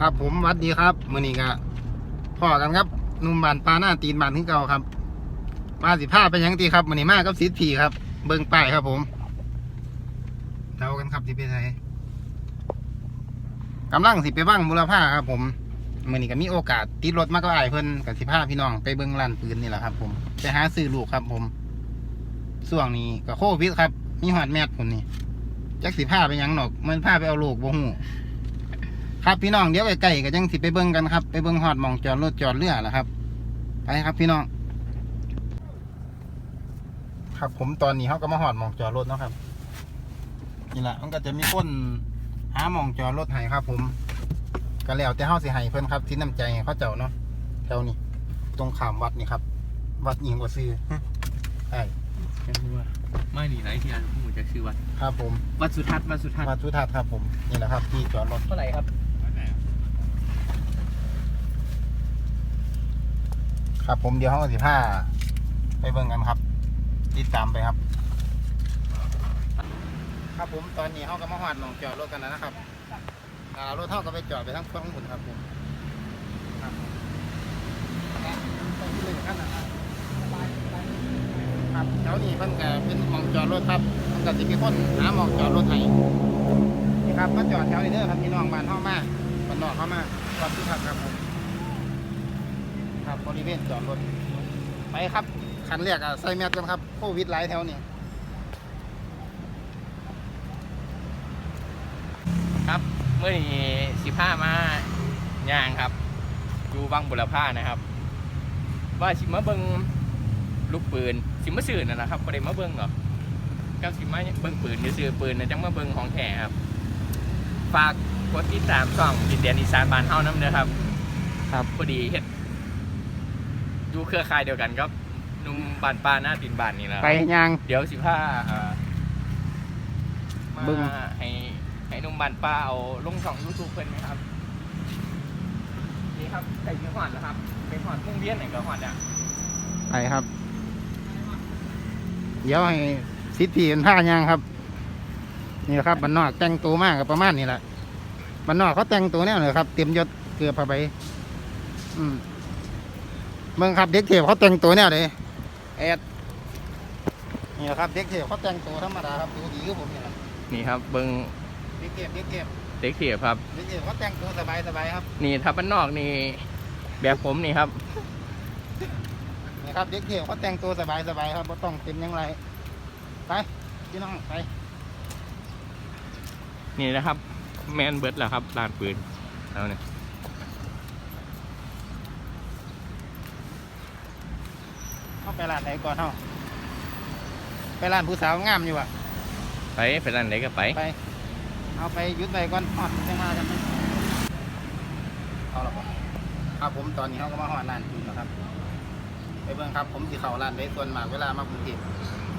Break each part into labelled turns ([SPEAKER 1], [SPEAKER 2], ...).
[SPEAKER 1] ครับผมวัดดีครับมือนี้ก็พ่อกันครับนุ่มบานปลาหน้าตีนบานที่เก่าครับมาสิพาไปหยังตีครับมือนี้มากับสิทธิ์ผีครับ เบิ่งป้ายครับผมเดากันครับสิไปไสกำลังสิไปบ้างมูลค่าครับ ผมมือนี้ก็มีโอกาสติดรถมาก็อายเพิ่นกับสิพาพี่น้องไปเบิ่งร้านปืนนี่แหละครับ ผมไปหาซื้อลูกครับ ผมช่วงนี้ก็โควิดครับ มีหอดแมทคนนี้จักสิพาไปยังหนอกมันพาไปเอาลูกบ่ฮู้ ครับพี่น้องเดี๋ยวไกลๆก็ยังสิไปเบิ่งกันครับไปเบิ่งฮอดหมองจอดรถจอดเรือแหละครับ ไปครับพี่น้อง ครับผมตอนนี้เขาก็มาฮอดหมองจอดรถเนาะครับนี่แหละมันก็จะมีคนหาหมองจอดรถให้ครับ ผมก็แล้วแต่เฮาสิให้เพิ่นครับที่น้ำใจให้เขาเจ้าเนาะแถวนี้ตรงขามวัดนี่ครับ วัดอิงกว่าซื้อใช่
[SPEAKER 2] กันว่าไม่หนีไรที่อันผมจะชื่อวัด
[SPEAKER 1] ครับผม
[SPEAKER 2] วัดสุทัศน์วัดสุทัศน์
[SPEAKER 1] วัดสุทัศน์ครับผมนี่แหละครับที่จอดรถ
[SPEAKER 2] เท่าไหร่ครับ
[SPEAKER 1] ครับผมเดี๋ยวห้องสิบห้าไปเบิ่งกันครับ ติดตามไปครับ ครับผมตอนนี้เขาก็มาหอดหนองจอดรถกันแล้วนะครับอ่ารถเท่าก็ไปจอดไปทั้งฝั่งผุนครับผมครับไปที่เลยกันนะครับครับแถวนี้เพิ่นก็เป็นมองจอดรถครับมันก็สิมีคนหามองจอดรถให้นี่ครับมาจอดแถวนี้เด้อครับพี่น้องบ้านเฮามาบ้านนอกเฮามาวัดสุทัศน์ครับผม ครับบริเวณจอดรถไปครับคันแรกอะใส่แมสกันครับโควิดหลายแถวนี่
[SPEAKER 2] ครับเมื่อนี้สิผ้ามาย่างครับอยู่บางบุรพานะครับ ว่าสิมาเบิงลูกปืนสิมาสื่อนั่นนะครับประเด็นมาเบิงเหรอก็สิมาเบิงปืนจะซื้อปืนนะจังมาเบิงของแท้ครับฝากกดติดตามช่องดินแดนอีสานบ้านเฮาน้ำเด้อครับ
[SPEAKER 1] ครับ
[SPEAKER 2] พอดีเฮ็ด อยู่เครือข่ายเดียวกันครับหนุ่มบ้านป้าหน้าตินบ้านนี่แหละ
[SPEAKER 1] ไปยาง
[SPEAKER 2] เดี๋ยวสิพาเอ่อ
[SPEAKER 1] เบิ่ง
[SPEAKER 2] มาให้ให้หนุ่มบ้านป้าเอาลงช่องยูทูบเพิ่นไหมครับนี่ครับใส่ยี่ห้อแล้วครับเป็นหอดพุ่งเวียนไหนก็หอดอะ
[SPEAKER 1] ไปครับ เดี๋ยวให้สิทธิ์พี่เป็นผ้ายางครับ นี่แหละครับบ้านนอกแต่งตัวมากกับประมาณนี้แหละบ้านนอกเขาแต่งตัวแนวไหนครับ เตรียมยศเกลือผ้าใบอืมเมืองครับเด็กเทพเขาแต่งตัวแนวไหนแอดนี่แหละครับเด็กเทพเขาแต่งตัวธรรมดาครับตัวดีคือผมนี่แหละ
[SPEAKER 2] นี่ครับเบิง
[SPEAKER 1] เด็กเทพเด็กเทพ
[SPEAKER 2] เด็กเทียบครับ
[SPEAKER 1] เด็กเทพเขาแต่งตัวสบายสบายๆครับ
[SPEAKER 2] นี่ถ้าบ้านนอกนี่แบบผมนี่ครับ
[SPEAKER 1] นี่ครับเด็กเทพเขาแต่งตัวสบายสบายๆครับไม่ต้องเต็มอยังไรไปพี่น้องไป
[SPEAKER 2] นี่นะครับ แมนเบิร์ดแหละครับลานปืนเอาเนี่ย
[SPEAKER 1] เข้า ไปร้านไหนก่อนเฮาไปร้านผู้สาวงามอยู่อะ
[SPEAKER 2] ไปไปร้านไหนก็ไป
[SPEAKER 1] ไป เอาไปหยุดไปก่อนฮอดจังมากันไหมเอาละครับครับผมตอนนี้เขาก็มาฮอดร้านอยู่นะครับ ไปเบิ่งครับ ผมสิเข้าร้านได้ส่วนมากเวลามากรุงเทพ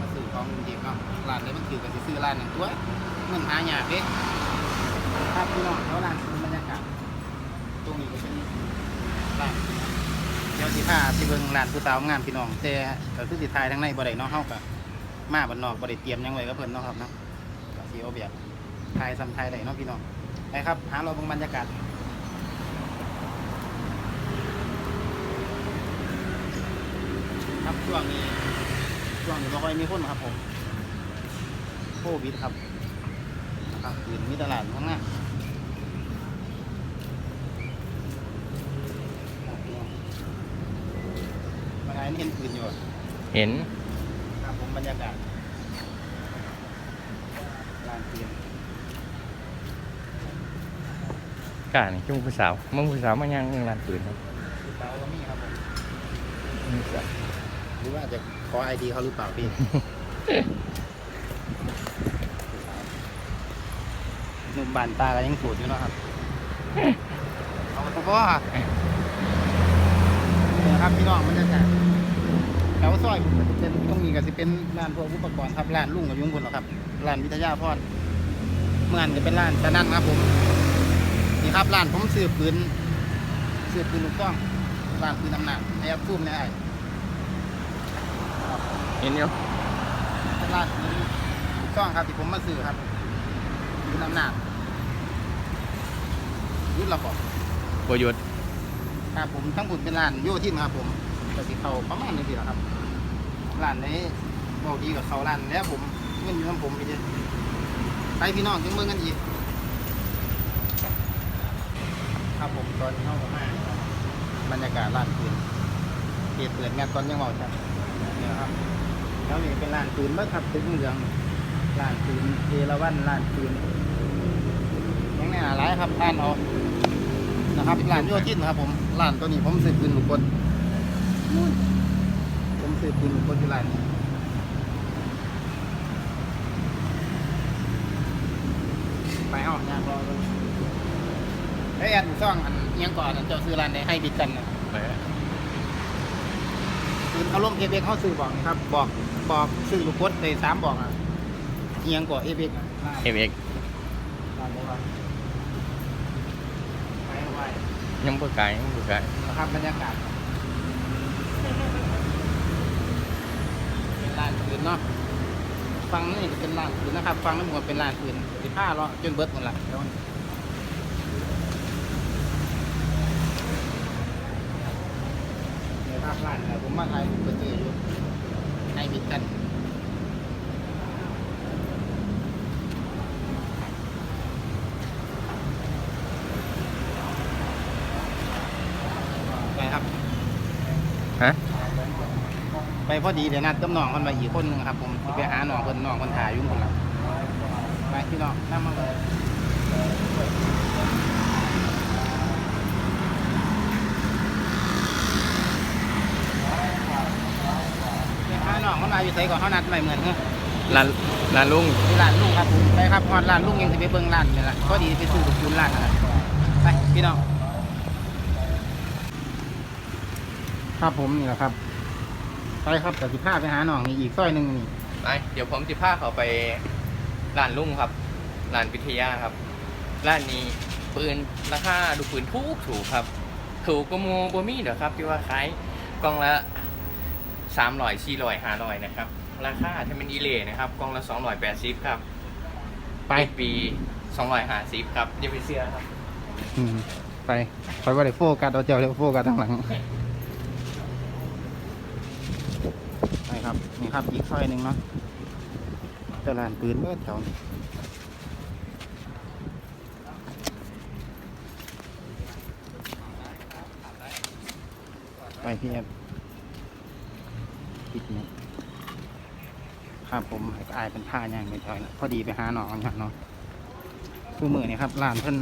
[SPEAKER 1] มาซื้อของกรุงเทพเนาะร้านนี้มันถือกันสิซื้อร้านหนึ่งตัวเงินหายากเด้ครับพี่น้องแล้วร้านคือบรรยากาศตรงนี้ก็เป็นร้าน เดี๋ยวสิพาสิเบิ่งร้านผู้สาวงามพี่น้องแต่ก็คือสิทายทั้งในบ่ได้เนาะเฮาก็มาบ้านนอกบ่ได้เตรียมหยังไว้กับเพิ่นเนาะครับเนาะก็สิเอาแบบทายซ้ำทายได้เนาะพี่น้องไปครับหาเราเบิ่งบรรยากาศครับช่วงนี้ช่วงนี้ไม่ค่อยมีคนครับผมโควิดครับนะครับยืนมีตลาดข้างหน้า มาไงนี่เห็นปืนอยู่อะ
[SPEAKER 2] เห็น
[SPEAKER 1] ครับผมบรรยากาศลานปืน
[SPEAKER 2] กล้านี่จุ้งผู้สาวมึงผู้สาวมาย่างลานปืนครับ
[SPEAKER 1] คือเปล่าก็มีครับผมหรือว่าจะขอไอดีเขาหรือเปล่าพี่ หนุ่มบานตาก็ยังสูดอยู่เนาะครับ เอาตัวพ่อนี่นะครับพี่น้องบรรยากาศ แถวซอยเป็นตรงนี้ก็สิเป็นร้านพวกอุปกรณ์ครับร้านลุงกับยุงคนหรอกครับร้านวิทยาพรเมื่ออันก็เป็นร้านตะนั่นครับผมนี่ครับร้านผมซื้อปืนซื้อปืนลูกต้องร้านปืนน้ำหนักไอ้ยับพุ่มเนี่ยไอ้
[SPEAKER 2] เห็นอยู่
[SPEAKER 1] เป็นร้านปืนลูกต้องครับที่ผมมาซื้อครับปืนน้ำหนักยุดระบอก
[SPEAKER 2] บหยุด
[SPEAKER 1] ครับผมทั้งบุญเป็นร้านโยทินครับผม ก็สิเขาประมาณนี้สิแหละครับร้านนี้บอกดีกับเขาร้านแล้วผมเงินอยู่น้ำผมไปเยอไปพี่น้องจังเมืองกันอีกครับผมตอนนี้เข้ามาบรรยากาศร้านปืนเปิดเปิดงานตอนยังเมาจัดนี่นะครับแล้วนี่เป็นร้านปืนเมื่อครับเป็นเมืองร้านปืนเอราวันร้านปืนยังไงอะไรครับท่านเอานะครับร้านโยทินนครับผมร้านตัวนี้ผมสืบปืนบุคคล ผมสืบปืนบุคคลที่ร้านนี้ไปเอาอยากรอเลยไอ้ยอันซ่องอันเอียงก่อนอันเจ้าซื้อร้านไหนให้บิดกันนะปืนเขาล่มเอเบกเขาซื้อบอกนะครับ บอกบอกซื้อลูกกดในสามบอกอะเอียงก่อนเอเบก
[SPEAKER 2] เอ็มเอ็ก
[SPEAKER 1] ร้านไหนวะไปเอาไว้
[SPEAKER 2] ยังบ่ไกลยังบ่ไกล
[SPEAKER 1] นะครับบรรยากาศ ลานคืนเนาะฟังนี่เป็นลานคืนนะครับฟังนั่นหมดเป็นลานคืนสิบห้าเลาะจนเบิดหมดละเดี๋ยวเนี่ยภาพลานเนี่ยผมมาถ่ายผมไปเจออยู่ในบิดกันไปครับ
[SPEAKER 2] ฮะ
[SPEAKER 1] ไป พอดีเดี๋ยวนัดกับน้องคนมาอีกคนหนึงครับผมสิไปหาน้องคนน้องคนถ่ายอยุ่งคนละไปพี่น้องนั่งมาเลยไปหาน้องคนมาอยู่ไสก่อนเขานัดไม่เหมือนเฮ้ย
[SPEAKER 2] ร้านร้านลุง
[SPEAKER 1] ที่ร้านลุงครับผมไปครับฮอดร้านลุงยังจะไปเบิ่งร้านนี่แหละพอดีไปซื้อลูกชุนร้านนั่นแหละไปพี่น้องครับผมนี่แหละครับ ไปครับแต่สิพาไปหาน้องนี่อีกซอยหนึ่งนี่
[SPEAKER 2] ไปเดี๋ยวผมจะพาเขาไปร้านลุงครับร้านวิทยาครับร้านนี้ปืนราคาดูปืนถูกถูกครับ ถูกก็โมบมี่เดี๋ยวครับที่ว่าขายกล่องละสามร้อยสี่ร้อยห้าร้อยนะครับ ราคาถ้าเป็นอีเลนะครับกล่องละสองร้อยแปดสิบครับ
[SPEAKER 1] ไป
[SPEAKER 2] ปีสองร้อยห้าสิบครับอย่าไปเสื้อครับ
[SPEAKER 1] อืมไปคอยว่าได้โฟกัสเอาเจ้าเดี๋ยวโฟกัสทางหลังไป ครับนี่ครับ อีกซอยหนึ่งเนาะเจาลานปืนเบิดแถวนี้ไปพี่แอฟปิดเนี่ยครับผมให้อายเป็นผ้าย่างไปถอยนะพอดีไปหาหนองครับเนาะคือมือนี่ครับร้านเพิ่น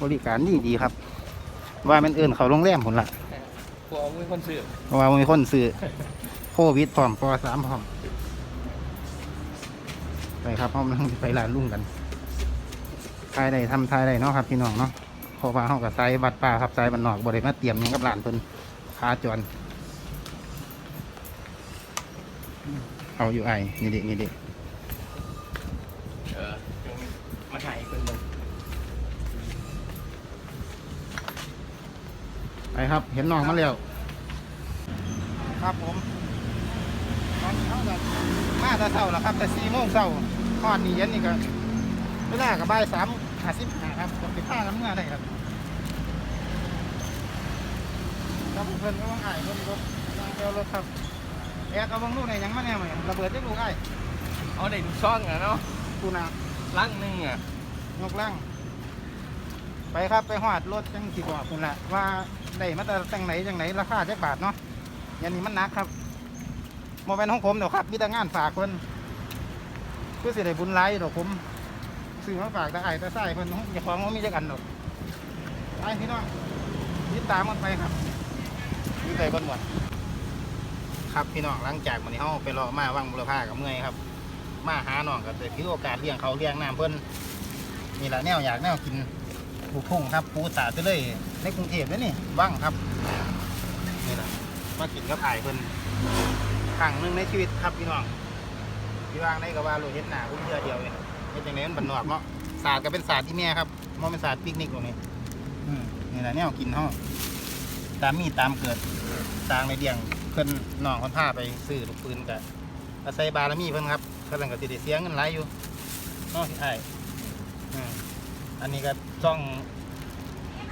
[SPEAKER 1] บริการดีดีครับ ว่ามันเอื่นเขาโรงแรมผลละ
[SPEAKER 2] พวกมีคนซื้อ
[SPEAKER 1] เพราะว่ามีคนซื้อ โควิดพร้อมปอสามพร้อม ไปครับห้องนั่งไปร้านลุงกันทายได้ทำทายได้เนาะครับพี่น้องเนาะเพราะว่าห้องกับไซบัดป่าครับไซบันนอกบริมาเตรียมหยังกับร้านเพิ่นค้าจรเอาอยู่ไอนี่ดินี่ดิ
[SPEAKER 2] เออมาถ่ายให้เพิ่นเบิ่ง
[SPEAKER 1] ไปครับ เห็นน้องมาแล้ว ครับผม ตอนนี้เขาก็มาแต่เช้าแล้วครับแต่สี่โมงเช้าทอดนี่เย็นนี่ก็เวลากับบ่ายสามห้าสิบห้าครับผมไปท่าน้ำเงือได้ครับครับเพื่อนก็ว่างไอ้เพื่อนก็นั่งเดียวรถครับแอกเอาวางลูกไหนยังมาแน่ไหมระเบิดได้ลูกไอ้
[SPEAKER 2] เอาได้ทุกช่องอะเนาะ
[SPEAKER 1] กูนา
[SPEAKER 2] ลังหนึงอะ
[SPEAKER 1] ยกล่างไปครับไปหอดรถจังสิบอกคุณละว่าได้มาแต่แต่งไหนจังไหนราคาจักบาทเนาะยันนี้มันหนักครับ โมเป็นของผมเดี๋ยวครับมีแต่งานฝากคนเพื่อสิได้บุญไล่ดอกผมซื้อมาฝากแต่ไอ้แต่ไส้เพิ่นอย่าของว่ามีจักอันดอกไปพี่น้องติดตามมันไปครับมีใครบ้นหมดครับพี่น้องหลังจากวันนี้เฮาไปรอมาว่างบุรพากับเมื่อยครับ มาหาน้องก็ได้ถือโอกาสเลี้ยงเขาเลี้ยงน้ำเพิ่นนี่แหละแนวอยากแนวกินปูพุ่งครับปูสาไปเลยในกรุงเทพเลยนี่ว่างครับนี่แหละมากินกับไอ้ายเพิ่น ครั้งหนึ่งในชีวิตครับพี่น้องพี่ว่างได้กับว่าโรเห็นหน้าอุ้มเดียวเดียวเลยเฮ็ดจังไดมันบันนอกเนาะศาสตร์ก็เป็นศาสตร์ที่แม่ครับมันเป็นศาสตร์ปิกนิกตรงนี้อืมนี่แหละแนวกินเฮาตามมีตามเกิดสร้างในเดียงเพิ่นน้องเพิ่นพาไปซื้อลูกปืนกับอาศัยบารมีเพิ่นครับกำลังก็สิได้เสียเงินหลายอยู่เนาะพี่ไอ้ายอืมอันนี้ก็ช่อง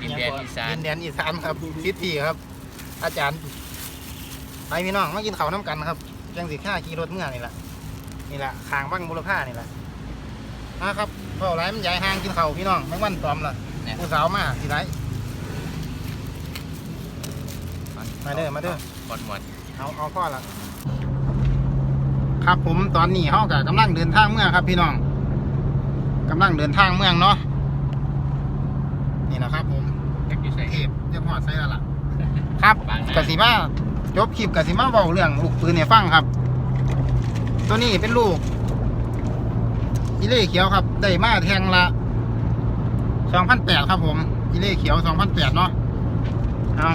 [SPEAKER 2] ดินแดนอีสาน
[SPEAKER 1] ดินแดนอีสานครับซิตี้ครับ อาจารย์ ไปพี่น้องมากินข้าวน้ำกันครับจังสิข้าขี่รถเมื่อนี่แหละนี่แหละขางบ้างบุรพานี่แหละมาครับเพราะไรมันใหญ่ห่างกินข้าวพี่น้องไม่วันตอมล่ะ
[SPEAKER 2] เนี่ย
[SPEAKER 1] ผู้สาวมาสิไรมาเด้อมาเด้อ
[SPEAKER 2] หมดหมด
[SPEAKER 1] เอาเอาพ่อละครับผมตอนนี้เขากับกำลังเดินทางเมืองครับ พี่น้องกำลังเดินทางเมืองเนาะนี่นะครับ ผม
[SPEAKER 2] อยากอยู่ใส่
[SPEAKER 1] เทพเรียกว่าไซแล้วล่ะ ครับ
[SPEAKER 2] บางนา
[SPEAKER 1] กสิมา จบคลิปกสิมาเบาเรื่องลูกปืนเนี่ยฟังครับ ตัวนี้เป็นลูกอีเล่เขียวครับ ได้มาแทงละสองพันแปดครับผมอีเล่เขียวสองพันแปดเนาะเอา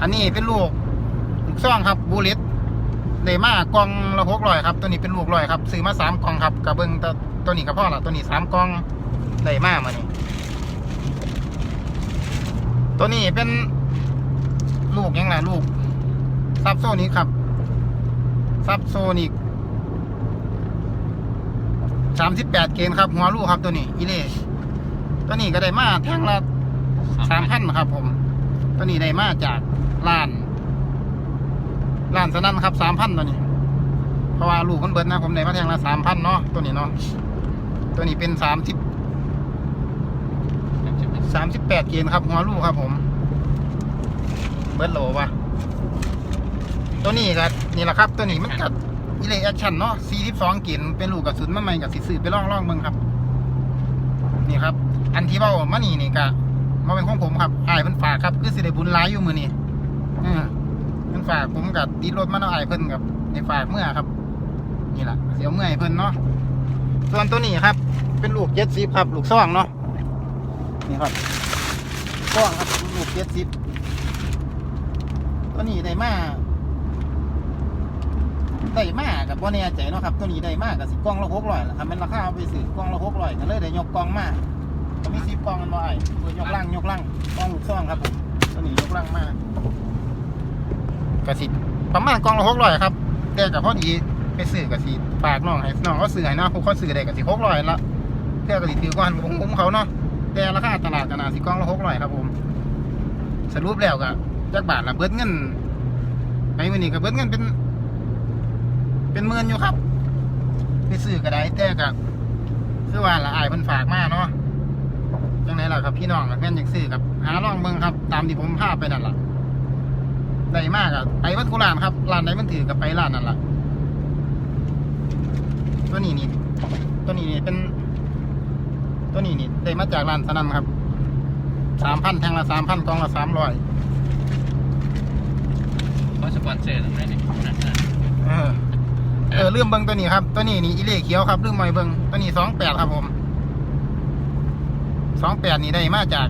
[SPEAKER 1] อันนี้เป็นลูกลูกซ่องครับบูเลตได้มากองละหกร้อยครับ ตัวนี้เป็นลูกร้อยครับซื้อมาสามกองครับกระเบิงตัวตัวนี้กับพ่อละตัวนี้สามกองได้มากมานี่ ตัวนี้เป็นลูกยังไงลูก ซับโซนิกครับ ซับโซนิกสามสิบแปดเกณฑ์ครับหัวลูกครับตัวนี้อีเล่ตัวนี้ก็ได้มาแท่งละสามพันครับ ผม ตัวนี้ได้มาจากร้านร้านสนั่นครับสามพันตัวนี้ เพราะว่าลูกมันเบิดนะผมได้มาแท่งละสามพันเนาะตัวนี้เนาะตัวนี้เป็นสามสิบ สามสิบแปดเกณฑ์ครับหัวลูกครับผม เบิร์ดโลวะตัวนี้ก็นี่แหละครับ ตัวนี้มันกัดอีเลแอคชั่นเนาะสี่สิบสองเกณฑ์เป็นลูกกระสุนมาใหม่กับสิซื้อไปล่องล่องๆเบิ่งครับ นี่ครับ อันที่เบ้ามานี่นี่ก็มาเป็นของผมครับอ้ายเพิ่นฝากครับ คือสิได้บุญหลายอยู่มือนี่เอเพิ่นฝากผมกับติดรถมาเนาะอ้ายเพิ่นกับในฝากเมื่อครับ นี่แหละเสียวเมื่อยเพิ่นเนาะส่วนตัวนี้ครับ เป็นลูกเจ็ดสิบครับ ลูกซ่องเนาะ นี่ครับกล้องครับลูกเจ็ดสิบตัวนี้ได้มาได้มากกับบ่แน่ใจเนาะครับ ตัวนี้ได้มากกับสิกล้องละหกร้อยละครับเป็นราคาเอาไปซื้อกล้องละหกร้อยก็เลยได้ยกกล้องมาก็มีสิบกล้องกันบ่ไอ้เปิดยกล่างยกล่างกล้องลูกซ่องครับผมตัวนี้ยกล่างมาก็สิประมาณกล้องละหกร้อยครับแต่กับพอดีไปซื้อกับสิฝากน้องให้น้องเขาซื้อให้นะผู้เขาซื้อได้กับสิหกร้อยละเพื่อกับสิถือก้อนผมผมเขาเนาะ แต่ราคาตลาดกันนาสิกล้องละหกร้อยครับผม สรุปแล้วก็จักบาทละเบิดเงินไปมื้อนี้ก็เบิดเงินเป็น เป็นหมื่นอยู่ครับ ไปซื้อก็ได้แต่ก็คือว่าละอายเพิ่นฝากมาเนาะจังไหนล่ะครับพี่น้องแม่นอยากซื้อกับหาลองเบิ่งครับ ตามที่ผมพาพไปนั่นล่ะได้มากอะไปวัดโคราชครับร้านไหนมันถือกับไปร้านนั่นล่ะตัวนี้นี่ตัวนี้นี่เป็น ตัวนี้นี่ได้มาจากร้านสนั่นครับสามพันแทงละสามพันกองละสามร้อย
[SPEAKER 2] เขาสปอนเซอร์ตรงนั้นนี่
[SPEAKER 1] เออเออลืมเบิ้งตัวนี้ครับ ตัวนี้นี่อีเล่เขียวครับลืมไม่เบิ้งตัวนี้สองแปดครับผมสองแปดนี่ได้มาจาก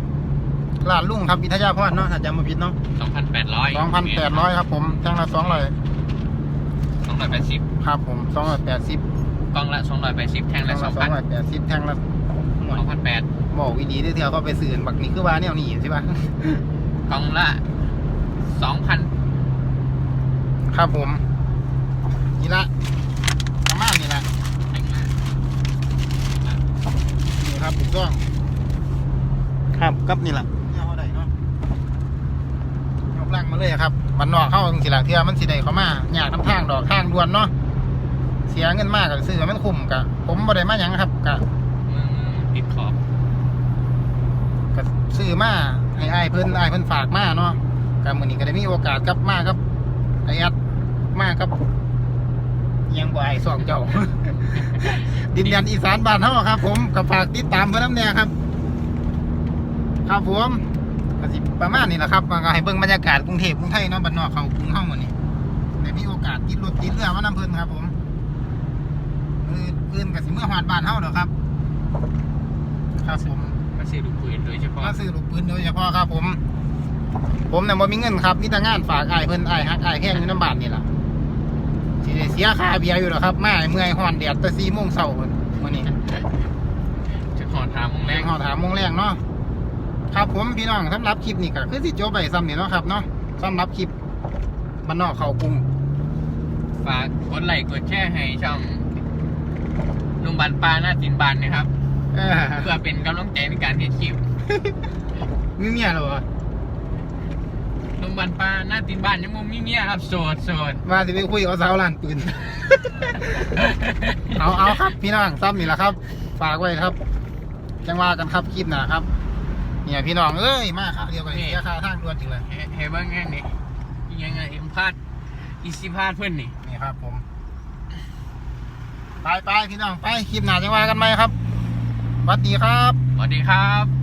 [SPEAKER 1] ร้านลุงครับวิทยาพรเนาะถ้าจำไม่ผิดเนาะ
[SPEAKER 2] สองพันแปดร้อย
[SPEAKER 1] สองพันแปดร้อยครับผมแทงละสองร้อย
[SPEAKER 2] สองร้อยแปดสิบ
[SPEAKER 1] ครับผมสองร้อยแปดสิบ
[SPEAKER 2] กล้องละสองร้อยแปดสิบแท่ง
[SPEAKER 1] แท
[SPEAKER 2] ละ
[SPEAKER 1] ง
[SPEAKER 2] ส
[SPEAKER 1] ละ
[SPEAKER 2] อง
[SPEAKER 1] สอ
[SPEAKER 2] พั
[SPEAKER 1] ง
[SPEAKER 2] น
[SPEAKER 1] ร้อยแปดสิบแทงละ หน่วย
[SPEAKER 2] สองพันแปด
[SPEAKER 1] บอกวิธีได้เที่ยวเขาไปสื่อบักนี้คือว่าแนวนี้ใช่ปะ
[SPEAKER 2] กล้องละสองพัน
[SPEAKER 1] ครับผม นี่ละประมาณนี้ละ
[SPEAKER 2] แท่งละ
[SPEAKER 1] นี่ครับถูกต้องครับกับนี่แหละเนี่ยเขาได้เนาะยกล่างมาเลยครับมันนอกเข้าจริงๆละเทือมันสิได้เขามาอยากทำทางดอกทางด่วนเนาะเสียเงินมากกับซื้อมันคุ้มกะผมบ่ได้มาหยังครับกะ
[SPEAKER 2] อืมติดขอบ
[SPEAKER 1] กะซื้อมาให้อายเพิ่นอายเพิ่นฝากมาเนาะกะมื้อนี้ก็ได้มีโอกาสกลับมาครับไอ้อัดมาครับ ยังบ่ไอายสองเจ้า ดินแดนอีสานบ้านเฮาครับ ผมก็ฝากติดตามเพิ่นน้ำแน่ครับ ครับผมก็สิประมาณนี้แหละครับก็ให้เบิ่งบรรยากาศกรุงเทพกรุงไทยเนาะบ้านนอกเขากรุงเฮาหมดนี่ได้มีโอกาสติดรถติดเรือมานำเพิ่นครับ ผมเอออื่นก็สิเมื่อฮอดบ้านเฮาดอกครับ ครับผม
[SPEAKER 2] มาซื้อลูกปืนโดยเฉพาะ
[SPEAKER 1] มาซื้อลูกปืนโดยเฉพาะครับผม ผมเนี่ยบ่มีเงินครับมีแต่งานฝากอ้ายเพิ่นอ้ายฮักอ้ายแห้งอยู่น้ำบ้านนี่ล่ะสิได้เสียค่าเบียร์อยู่หรอกครับมาเมื่อยฮ้อนแดดแต่4โมงเช้าเพิ่นมื้อนี้
[SPEAKER 2] จะขอถามมึง
[SPEAKER 1] แร
[SPEAKER 2] แรง
[SPEAKER 1] งหอดหาโมงแรงเนาะครับผมพี่น้องสำหรับคลิปนี้ก็คือสิโจบไปซ้ำนี่เนาะครับเนาะสำหรับคลิปบ้านนอกเขากรุง
[SPEAKER 2] ฝากกดไลค์กดแชร์ให้ช่องนุ่มบันปลาหน้าจินบันนะครับ
[SPEAKER 1] เอเออ
[SPEAKER 2] เพื่อเป็นกำลังใจในการเฮ็ดคลิป
[SPEAKER 1] มีเมียเหรอ
[SPEAKER 2] โรงพยาบาลปลาหน้าตีนบ้านยังบ่มีเมียครับโสดโสด
[SPEAKER 1] มาสิไปคุยกับสาวร้านปืน เอาเอาครับ พี่น้องซ้ำนี่แหละครับ ฝากไว้ครับ จังว่ากันครับคลิปหน้าครับ เนี่ยพี่น้องเอ้ยมาครับเดียวกันเสียค่าทางด่วนจริงเลย
[SPEAKER 2] เฮ้เฮ้เบิ่งแง่นี่อีหยังไงเอ็มพาดอีสิพาดเพิ่นนี่
[SPEAKER 1] นี่ครับผม ไปไปพี่น้องไปคลิปหน้าจังว่ากันไหมครับส วัสดีครับ
[SPEAKER 2] สวัสดีครับ